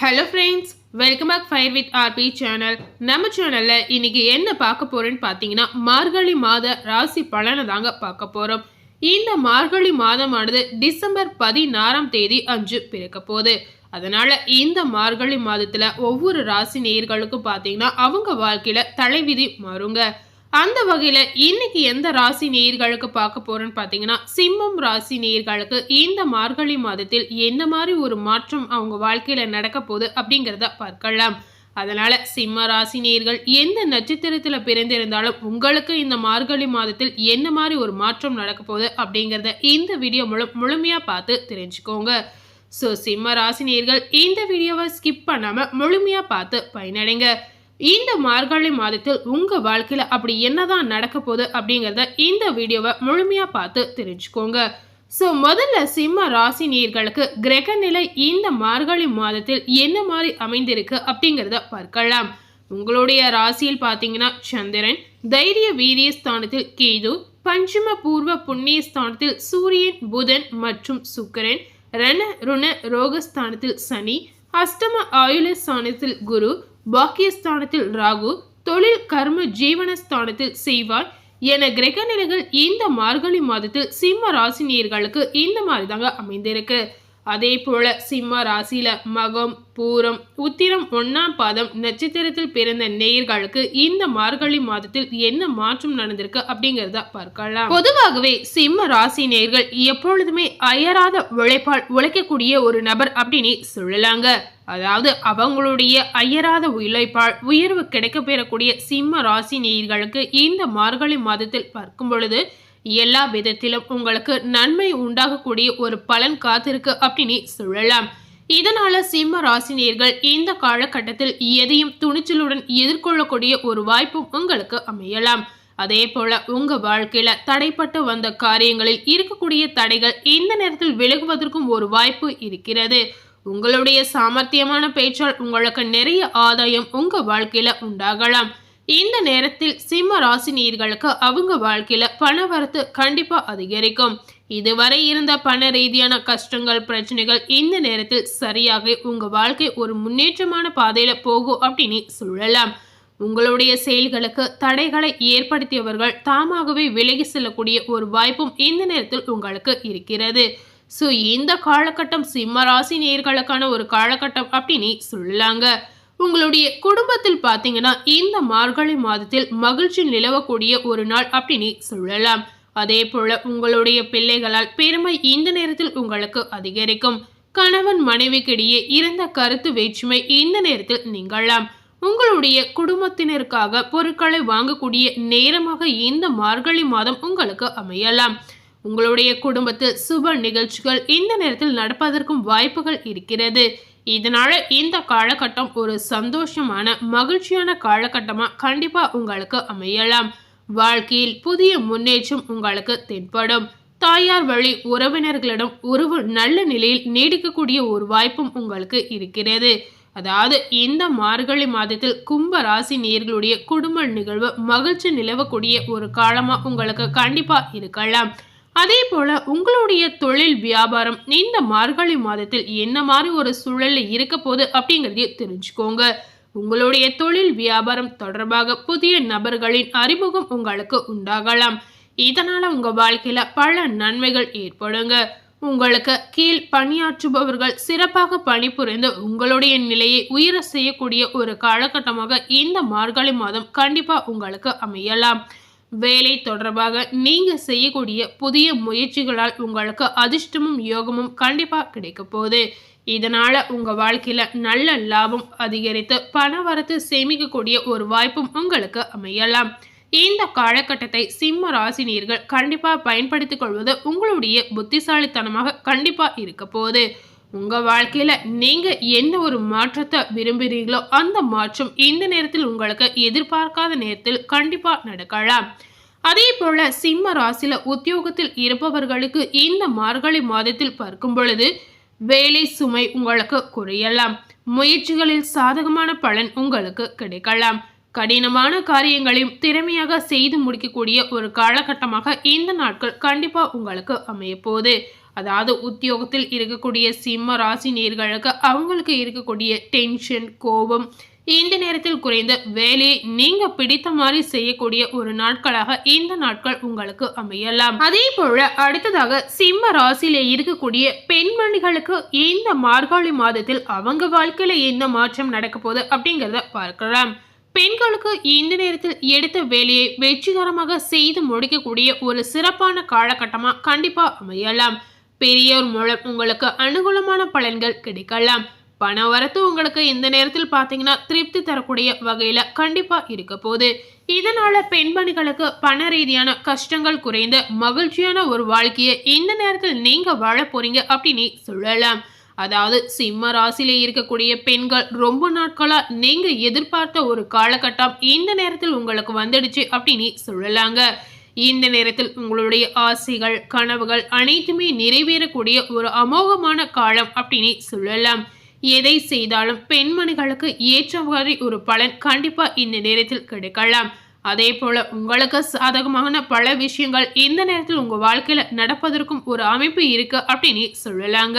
Hello friends welcome back fire with RP channel நம்ம சேனலில் இன்னைக்கு என்ன பார்க்க போகிறேன்னு பார்த்தீங்கன்னா மார்கழி மாத ராசி பலனை தாங்க பார்க்க போகிறோம் இந்த மார்கழி மாதமானது டிசம்பர் பதினாறாம் தேதி அன்று பிறக்க போகுது. அதனால இந்த மார்கழி மாதத்துல ஒவ்வொரு ராசி நேயர்களுக்கும் பார்த்தீங்கன்னா அவங்க வாழ்க்கையில தலைவிதி மாறுங்க. அந்த வகையில் இன்னைக்கு எந்த ராசி நேயர்களுக்கு பார்க்க போறோம்னு பார்த்தீங்கன்னா சிம்மம் ராசி நேயர்களுக்கு இந்த மார்கழி மாதத்தில் என்ன மாதிரி ஒரு மாற்றம் அவங்க வாழ்க்கையில் நடக்க போகுது அப்படிங்கிறத பார்க்கலாம். அதனால சிம்ம ராசி நேயர்கள் எந்த நட்சத்திரத்தில் பிறந்திருந்தாலும் உங்களுக்கு இந்த மார்கழி மாதத்தில் என்ன மாதிரி ஒரு மாற்றம் நடக்க போகுது அப்படிங்கிறத இந்த வீடியோ மூலம் முழுமையாக பார்த்து தெரிஞ்சுக்கோங்க. ஸோ சிம்ம ராசினியர்கள் இந்த வீடியோவை ஸ்கிப் பண்ணாமல் முழுமையாக பார்த்து பயனடைங்க. இந்த மார்கழி மாதத்தில் உங்கள் வாழ்க்கையில் அப்படி என்னதான் நடக்க போகுது அப்படிங்கிறத இந்த வீடியோவை முழுமையாக பார்த்து தெரிஞ்சுக்கோங்க. ஸோ முதல்ல சிம்ம ராசி நீர்களுக்கு கிரக நிலை இந்த மார்கழி மாதத்தில் என்ன மாதிரி அமைந்திருக்கு அப்படிங்கிறத பார்க்கலாம். உங்களுடைய ராசியில் பார்த்தீங்கன்னா சந்திரன் தைரிய வீரிய ஸ்தானத்தில் கேது பஞ்சம பூர்வ புண்ணிய ஸ்தானத்தில் சூரியன் புதன் மற்றும் சுக்கரன் ரண ருண ரோகஸ்தானத்தில் சனி அஷ்டம ஆயுள ஸ்தானத்தில் குரு பாக்கியஸ்தானத்தில் ராகு தொழில் கர்ம ஜீவனஸ்தானத்தில் செய்வார் என கிரக நிலைகள் இந்த மார்கழி மாதத்தில் சிம்ம ராசினியர்களுக்கு இந்த மாதிரி தாங்க அமைந்திருக்கு. அதே போல சிம்ம ராசியில மகம் பூரம் உத்திரம் ஒன்னாம் பாதம் நட்சத்திரத்தில் பிறந்த நேயர்களுக்கு இந்த மார்கழி மாதத்தில் என்ன மாற்றம் நடந்திருக்கு அப்படிங்கறத பார்க்கலாம். பொதுவாகவே சிம்ம ராசி நேயர்கள் எப்பொழுதுமே அயராத உழைப்பால் உழைக்கக்கூடிய ஒரு நபர் அப்படின்னு சொல்லலாங்க. அதாவது அவங்களுடைய அயராத உழைப்பால் உயர்வு கிடைக்கப்பெறக்கூடிய சிம்ம ராசி நேயர்களுக்கு இந்த மார்கழி மாதத்தில் பார்க்கும் பொழுது எல்லா விதத்திலும் உங்களுக்கு நன்மை உண்டாகக்கூடிய ஒரு பலன் காத்திருக்கு அப்படின்னு சொல்லலாம். இதனால சிம்ம ராசினியர்கள் இந்த காலகட்டத்தில் எதையும் துணிச்சலுடன் எதிர்கொள்ளக்கூடிய ஒரு வாய்ப்பும் உங்களுக்கு அமையலாம். அதே போல உங்க வாழ்க்கையில தடைப்பட்டு வந்த காரியங்களில் இருக்கக்கூடிய தடைகள் இந்த நேரத்தில் விலகுவதற்கும் ஒரு வாய்ப்பு இருக்கிறது. உங்களுடைய சாமர்த்தியமான பேச்சால் உங்களுக்கு நிறைய ஆதாயம் உங்க வாழ்க்கையில உண்டாகலாம். இந்த நேரத்தில் சிம்ம ராசினியர்களுக்கு அவங்க வாழ்க்கையில பண வரத்து கண்டிப்பா அதிகரிக்கும். இதுவரை இருந்த பண ரீதியான கஷ்டங்கள் பிரச்சனைகள் இந்த நேரத்தில் சரியாக உங்க வாழ்க்கை ஒரு முன்னேற்றமான பாதையில போகும் அப்படின்னு சொல்லலாம். உங்களுடைய செயல்களுக்கு தடைகளை ஏற்படுத்தியவர்கள் தாமாகவே விலகி செல்லக்கூடிய ஒரு வாய்ப்பும் இந்த நேரத்தில் உங்களுக்கு இருக்கிறது. ஸோ இந்த காலகட்டம் சிம்ம ராசி நேர்களுக்கான ஒரு காலகட்டம் அப்படின்னு சொல்லலாங்க. உங்களுடைய குடும்பத்தில் பார்த்தீங்கன்னா இந்த மார்கழி மாதத்தில் மகிழ்ச்சி நிலவக்கூடிய ஒரு நாள் அப்படின்னு சொல்லலாம். அதே போல உங்களுடைய பிள்ளைகளால் பெருமை இந்த நேரத்தில் உங்களுக்கு அதிகரிக்கும். கணவன் மனைவிக்கிடையே இருந்த கருத்து வேற்றுமை இந்த நேரத்தில் நீங்களாம் உங்களுடைய குடும்பத்தினருக்காக பொருட்களை வாங்கக்கூடிய நேரமாக இந்த மார்கழி மாதம் உங்களுக்கு அமையலாம். உங்களுடைய குடும்பத்தில் சுப நிகழ்ச்சிகள் இந்த நேரத்தில் நடப்பதற்கும் வாய்ப்புகள் இருக்கிறது. இதனால இந்த காலகட்டம் ஒரு சந்தோஷமான மகிழ்ச்சியான காலகட்டமாக கண்டிப்பாக உங்களுக்கு அமையலாம். வாழ்க்கையில் புதிய முன்னேற்றம் உங்களுக்கு தென்படும். தாயார் வழி உறவினர்களிடம் உறவு நல்ல நிலையில் நீடிக்கக்கூடிய ஒரு வாய்ப்பும் உங்களுக்கு இருக்கிறது. அதாவது இந்த மார்கழி மாதத்தில் கும்ப ராசி நேர்களுடைய குடும்ப நிகழ்வு மகிழ்ச்சி நிலவக்கூடிய ஒரு காலமாக உங்களுக்கு கண்டிப்பாக இருக்கலாம். அதே போல உங்களுடைய தொழில் வியாபாரம் இந்த மார்கழி மாதத்தில் என்ன மாதிரி ஒரு சூழல்ல இருக்க போகுது அப்படிங்கிறதையும் தெரிஞ்சுக்கோங்க. உங்களுடைய தொழில் வியாபாரம் தொடர்பாக புதிய நபர்களின் அறிமுகம் உங்களுக்கு உண்டாகலாம். இதனால உங்க வாழ்க்கையில பல நன்மைகள் ஏற்படுங்க. உங்களுக்கு கீழ் பணியாற்றுபவர்கள் சிறப்பாக பணிபுரிந்து உங்களுடைய நிலையை உயர செய்யக்கூடிய ஒரு காலகட்டமாக இந்த மார்கழி மாதம் கண்டிப்பா உங்களுக்கு அமையலாம். வேலை தொடர்பாக நீங்கள் செய்யக்கூடிய புதிய முயற்சிகளால் உங்களுக்கு அதிர்ஷ்டமும் யோகமும் கண்டிப்பாக கிடைக்க போகுது. இதனால் உங்கள் வாழ்க்கையில் நல்ல லாபம் அதிகரித்து பண வரத்து சேமிக்கக்கூடிய ஒரு வாய்ப்பும் உங்களுக்கு அமையலாம். இந்த காலகட்டத்தை சிம்ம ராசினியர்கள் கண்டிப்பாக பயன்படுத்திக் கொள்வது உங்களுடைய புத்திசாலித்தனமாக கண்டிப்பாக இருக்க போகுது. உங்கள் வாழ்க்கையில் நீங்கள் என்ன ஒரு மாற்றத்தை விரும்புகிறீங்களோ அந்த மாற்றம் இந்த நேரத்தில் உங்களுக்கு எதிர்பார்க்காத நேரத்தில் கண்டிப்பாக நடக்கலாம். அதே போல சிம்ம ராசியில் உத்தியோகத்தில் இருப்பவர்களுக்கு இந்த மார்கழி மாதத்தில் பார்க்கும் பொழுது வேலை சுமை உங்களுக்கு குறையலாம். முயற்சிகளில் சாதகமான பலன் உங்களுக்கு கிடைக்கலாம். கடினமான காரியங்களையும் திறமையாக செய்து முடிக்கக்கூடிய ஒரு காலகட்டமாக இந்த நாட்கள் கண்டிப்பாக உங்களுக்கு அமையப்போகுது. அதாவது உத்தியோகத்தில் இருக்கக்கூடிய சிம்ம ராசி நேர்களுக்கு அவங்களுக்கு இருக்கக்கூடிய டென்ஷன் கோபம் இந்த நேரத்தில் குறைந்த வேலையை நீங்க பிடித்த மாதிரி செய்யக்கூடிய ஒரு நாட்களாக இந்த நாட்கள் உங்களுக்கு அமையலாம். அதே போல அடுத்ததாக சிம்ம ராசியில இருக்கக்கூடிய பெண்மணிகளுக்கு இந்த மார்கழி மாதத்தில் அவங்க வாழ்க்கையில என்ன மாற்றம் நடக்க போகுது அப்படிங்கிறத பார்க்கலாம். பெண்களுக்கு இந்த நேரத்தில் எடுத்த வேலையை வெற்றிகரமாக செய்து முடிக்கக்கூடிய ஒரு சிறப்பான காலகட்டமா கண்டிப்பா அமையலாம். பெரியோர் மூலம் உங்களுக்கு அனுகூலமான பலன்கள் கிடைக்கலாம். பண வரத்து உங்களுக்கு இந்த நேரத்தில் பார்த்தீங்கன்னா திருப்தி தரக்கூடிய வகையில் கண்டிப்பாக இருக்க போகுது. இதனால பெண்மணிகளுக்கு பண ரீதியான கஷ்டங்கள் குறைந்த மகிழ்ச்சியான ஒரு வாழ்க்கையை இந்த நேரத்தில் நீங்க வாழ போறீங்க அப்படின்னு சொல்லலாம். அதாவது சிம்ம ராசியில இருக்கக்கூடிய பெண்கள் ரொம்ப நாட்களா நீங்க எதிர்பார்த்த ஒரு காலகட்டம் இந்த நேரத்தில் உங்களுக்கு வந்துடுச்சு அப்படின்னு சொல்லலாங்க. இந்த நேரத்தில் உங்களுடைய ஆசைகள் கனவுகள் அனைத்துமே நிறைவேறக்கூடிய ஒரு அமோகமான காலம் அப்படின்னு சொல்லலாம். எதை செய்தாலும் பெண்மணிகளுக்கு ஏற்றவாறு ஒரு பலன் கண்டிப்பாக இந்த நேரத்தில் கிடைக்கலாம். அதே போல உங்களுக்கு சாதகமான பல விஷயங்கள் இந்த நேரத்தில் உங்க வாழ்க்கையில நடப்பதற்கும் ஒரு அமைப்பு இருக்கு அப்படின்னு சொல்லலாங்க.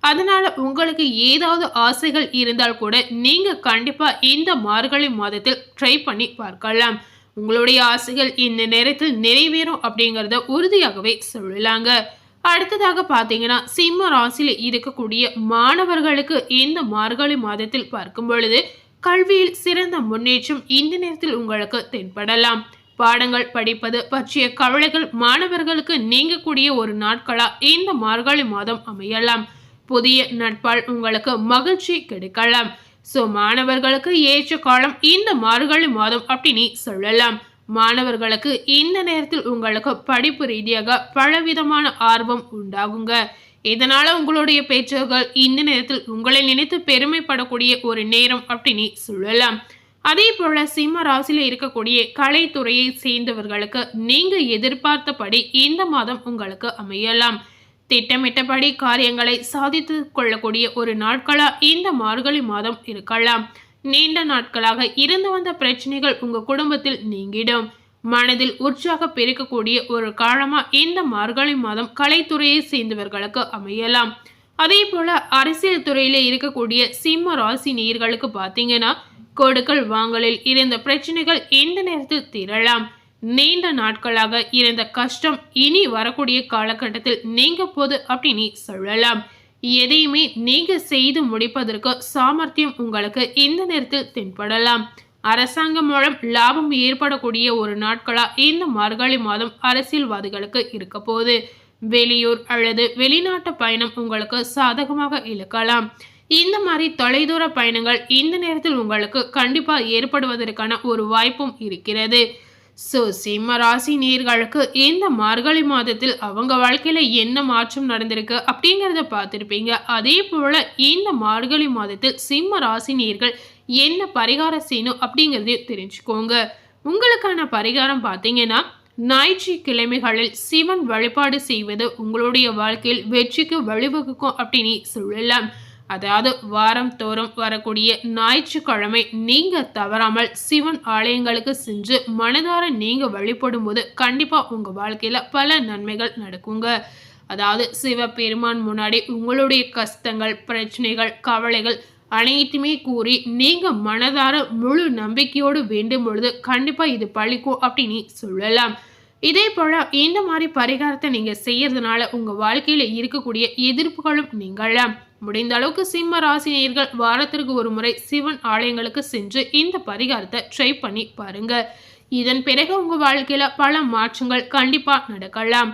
அதனால உங்களுக்கு ஏதாவது ஆசைகள் இருந்தால் கூட நீங்க கண்டிப்பா இந்த மார்கழி மாதத்தில் ட்ரை பண்ணி பார்க்கலாம். உங்களுடைய ஆசைகள் இந்த நேரத்தில் நிறைவேறும் அப்படிங்கிறத உறுதியாகவே சொல்லலாங்க. அடுத்ததாக பார்த்தீங்கன்னா சிம்ம ராசியில் இருக்கக்கூடிய மாணவர்களுக்கு இந்த மார்கழி மாதத்தில் பார்க்கும் பொழுது கல்வியில் சிறந்த முன்னேற்றம் இந்த நேரத்தில் உங்களுக்கு தென்படலாம். பாடங்கள் படிப்பது பற்றிய கவலைகள் மாணவர்களுக்கு நீங்கக்கூடிய ஒரு நாட்களா இந்த மார்கழி மாதம் அமையலாம். புதிய நட்பால் உங்களுக்கு மகிழ்ச்சி கிடைக்கலாம். ஸோ மாணவர்களுக்கு ஏற்ற காலம் இந்த மார்கழி மாதம் அப்படின்னு சொல்லலாம். மாணவர்களுக்கு இந்த நேரத்தில் உங்களுக்கு படிப்பு ரீதியாக பலவிதமான ஆர்வம் உண்டாகுங்க. இதனால உங்களுடைய பெற்றோர்கள் இந்த நேரத்தில் உங்களை நினைத்து பெருமைப்படக்கூடிய ஒரு நேரம் அப்படின்னு சொல்லலாம். அதே போல சிம்ம ராசியில இருக்கக்கூடிய கலைத்துறையை சேர்ந்தவர்களுக்கு நீங்க எதிர்பார்த்தபடி இந்த மாதம் உங்களுக்கு அமையலாம். திட்டமிட்டபடி காரியங்களை சாதித்து கொள்ளக்கூடிய ஒரு நாட்களா இந்த மார்கழி மாதம் இருக்கலாம். நீண்ட நாட்களாக இருந்து வந்த பிரச்சனைகள் உங்க குடும்பத்தில் நீங்கிடும். மனதில் உற்சாக பெருக்கக்கூடிய ஒரு காலமா இந்த மார்கழி மாதம் கலைத்துறையை சேர்ந்தவர்களுக்கு அமையலாம். அதே போல அரசியல் துறையில இருக்கக்கூடிய சிம்ம ராசி நீர்களுக்கு பார்த்தீங்கன்னா கொடுக்கல் வாங்கலில் இருந்த பிரச்சனைகள் இந்த நேரத்தில் தீரலாம். நீண்ட நாட்களாக இருந்த கஷ்டம் இனி வரக்கூடிய காலகட்டத்தில் நீங்க போது அப்படின்னு சொல்லலாம். எதையுமே நீங்க செய்து முடிப்பதற்கு சாமர்த்தியம் உங்களுக்கு இந்த நேரத்தில் தென்படலாம். அரசாங்கம் மூலம் லாபம் ஏற்படக்கூடிய ஒரு நாட்களா இந்த மார்கழி மாதம் அரசியல்வாதிகளுக்கு இருக்க போகுது. வெளியூர் அல்லது வெளிநாட்டு பயணம் உங்களுக்கு சாதகமாக இழுக்கலாம். இந்த மாதிரி தொலைதூர பயணங்கள் இந்த நேரத்தில் உங்களுக்கு கண்டிப்பா ஏற்படுவதற்கான ஒரு வாய்ப்பும் இருக்கிறது. ஸோ சிம்ம ராசி நீர்களுக்கு இந்த மார்கழி மாதத்தில் அவங்க வாழ்க்கையில் என்ன மாற்றம் நடந்திருக்கு அப்படிங்கிறத பார்த்துருப்பீங்க. அதே போல் இந்த மார்கழி மாதத்தில் சிம்ம ராசி நீர்கள் என்ன பரிகாரம் செய்யணும் அப்படிங்கிறதையும் தெரிஞ்சுக்கோங்க. உங்களுக்கான பரிகாரம் பார்த்தீங்கன்னா ஞாயிற்றுக்கிழமைகளில் சிவன் வழிபாடு செய்வது உங்களுடைய வாழ்க்கையில் வெற்றிக்கு வழிவகுக்கும் அப்படின்னு சொல்லலாம். அதாவது வாரம் தோறும் வரக்கூடிய ஞாயிற்றுக்கிழமை நீங்க தவறாமல் சிவன் ஆலயங்களுக்கு சென்று மனதார நீங்க வழிபடும் போது கண்டிப்பா உங்க வாழ்க்கையில பல நன்மைகள் நடக்குங்க. அதாவது சிவபெருமான் முன்னாடி உங்களுடைய கஷ்டங்கள் பிரச்சனைகள் கவலைகள் அனைத்துமே கூறி நீங்க மனதார முழு நம்பிக்கையோடு வேண்டும் பொழுது கண்டிப்பா இது பழிக்கும் அப்படின்னு சொல்லலாம். இதே போல இந்த மாதிரி பரிகாரத்தை நீங்க செய்யறதுனால உங்க வாழ்க்கையில இருக்கக்கூடிய எதிர்ப்புகளும் நீங்களாம் முடிந்த அளவுக்கு சிம்ம ராசினியர்கள் வாரத்திற்கு ஒரு முறை சிவன் ஆலயங்களுக்கு சென்று இந்த பரிகாரத்தை ட்ரை பண்ணி பாருங்க. இதன் பிறகு உங்க வாழ்க்கையில பல மாற்றங்கள் கண்டிப்பா நடக்கலாம்.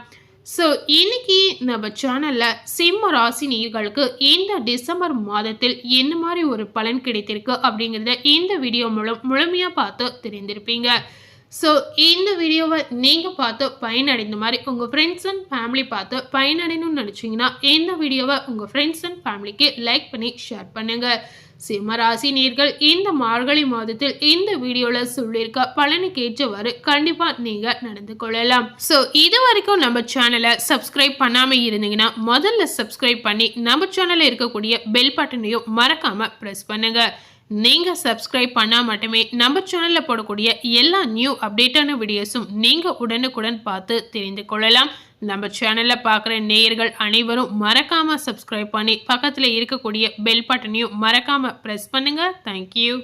ஸோ இன்னைக்கு நம்ம சேனல்ல சிம்ம ராசி நீர்களுக்கு இந்த டிசம்பர் மாதத்தில் என்ன மாதிரி ஒரு பலன் கிடைத்திருக்கு அப்படிங்கிறத இந்த வீடியோ மூலம் முழுமையாக பார்த்து தெரிந்திருப்பீங்க. ஸோ இந்த வீடியோவை நீங்கள் பார்த்து பயனடைந்த மாதிரி உங்கள் ஃப்ரெண்ட்ஸ் அண்ட் ஃபேமிலி பார்த்து பயனடையணும்னு நினச்சிங்கன்னா இந்த வீடியோவை உங்கள் ஃப்ரெண்ட்ஸ் அண்ட் ஃபேமிலிக்கு லைக் பண்ணி ஷேர் பண்ணுங்கள் சிம்மராசி நீர்கள் இந்த மார்கழி மாதத்தில் இந்த வீடியோவில் சொல்லியிருக்க பலனுக்கு ஏற்றவாறு கண்டிப்பாக நீங்கள் நடந்து கொள்ளலாம். ஸோ இது வரைக்கும் நம்ம சேனலை சப்ஸ்கிரைப் பண்ணாமல் இருந்தீங்கன்னா முதல்ல சப்ஸ்கிரைப் பண்ணி நம்ம சேனலில் இருக்கக்கூடிய பெல் பட்டனையும் மறக்காமல் ப்ரெஸ் பண்ணுங்கள் நீங்கள் சப்ஸ்கிரைப் பண்ணால் மட்டுமே நம்ம சேனலில் போடக்கூடிய எல்லா நியூ அப்டேட்டான வீடியோஸும் நீங்கள் உடனுக்குடன் பார்த்து தெரிந்து கொள்ளலாம். நம்ம சேனலில் பார்க்குற நேயர்கள் அனைவரும் மறக்காமல் சப்ஸ்கிரைப் பண்ணி பக்கத்தில் இருக்கக்கூடிய பெல் பட்டனையும் மறக்காமல் ப்ரெஸ் பண்ணுங்கள் தேங்க்யூ